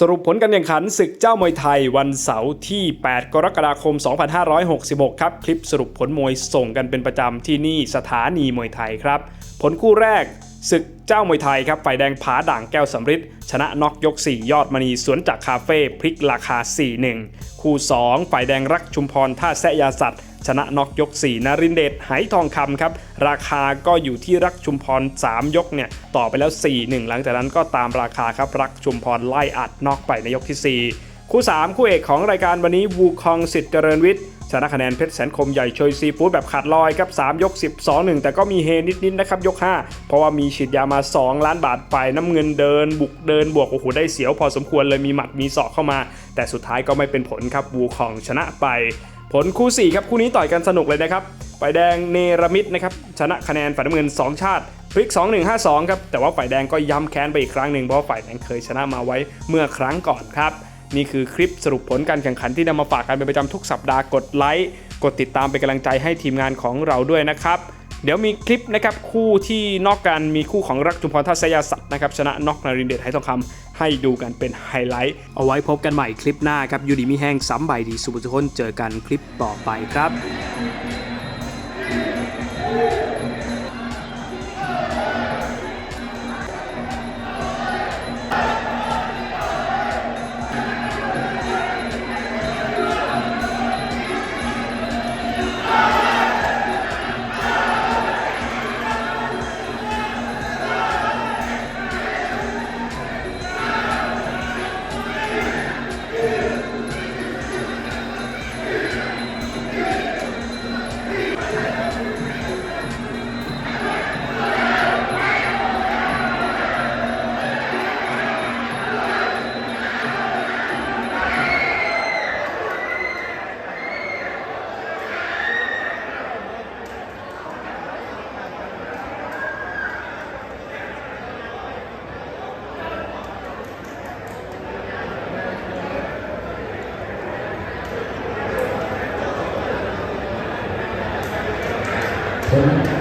สรุปผลการแข่งขันศึกเจ้ามวยไทยวันเสาร์ที่ 8 กรกฎาคม 2566 ครับ คลิปสรุปผลมวยส่งกันเป็นประจำที่นี่สถานีมวยไทยครับ ผลคู่แรกศึกเจ้ามวยไทยครับ ฝ่ายแดงผาด่างแก้วสำริดชนะน็อกยก 4 ยอดมณีสวนจากคาเฟ่พลิกราคา 4-1 คู่ 2 ฝ่ายแดงรักชุมพรท่าแซะยาสัตว์ ชนะน็อกยก 4นารินเดชไหทองคำครับ ราคาก็อยู่ที่รักชุมพร 3 ยกเนี่ยต่อไปแล้ว 4-1 หลังจากนั้นก็ตามราคาครับรักชุมพรไล่อัดน็อกไปในยกทีสี่ 4 คู่ 3 คู่เอกของรายการวันนี้วูคองสิทธิ์เจริญวิทย์ชนะคะแนนเพชรแสนคมใหญ่เชยซีฟู้ดแบบขาดลอยครับ 3 ยก 12 1 แต่ก็มีเฮนิดๆนะครับ ยก 5 เพราะว่ามีฉีดยามา 2 ล้านบาทไปน้ำเงินเดิน บุกเดินบวก โอ้โห ได้เสียวพอสมควรเลยมีหมัดมีศอกเข้ามา แต่สุดท้ายก็ไม่เป็นผลครับวูคองชนะไป ผลคู่ 4 ครับ คู่นี้ต่อยกันสนุกเลยนะครับฝ่ายแดงเนรมิตนะครับชนะคะแนนฝ่ายน้ำเงิน 2 ชาติพลิก 2 1 5 2 ครับ แต่ว่าฝ่ายแดงก็ย้ำแค้นไปอีกครั้งหนึ่งเพราะฝ่ายแดงเคยชนะมาไว้เมื่อครั้งก่อนครับ นี่คือคลิปสรุปผลการแข่งขันที่นำมาฝากกันเป็นประจำทุกสัปดาห์กดไลค์กดติดตามเป็นกำลังใจให้ทีมงานของเราด้วยนะครับเดี๋ยวมีคลิปนะครับคู่ที่นอกกันมีคู่ของรักจุมพรทัศยาสัตว์นะครับชนะน็อกนารินเดชไหทองคำ ให้ดูกันเป็นไฮไลท์ เอาไว้พบกันใหม่คลิปหน้าครับยูดีมีแห้งซ้ำใบดีสุบุทุกคนเจอกันคลิปต่อไปครับ ผล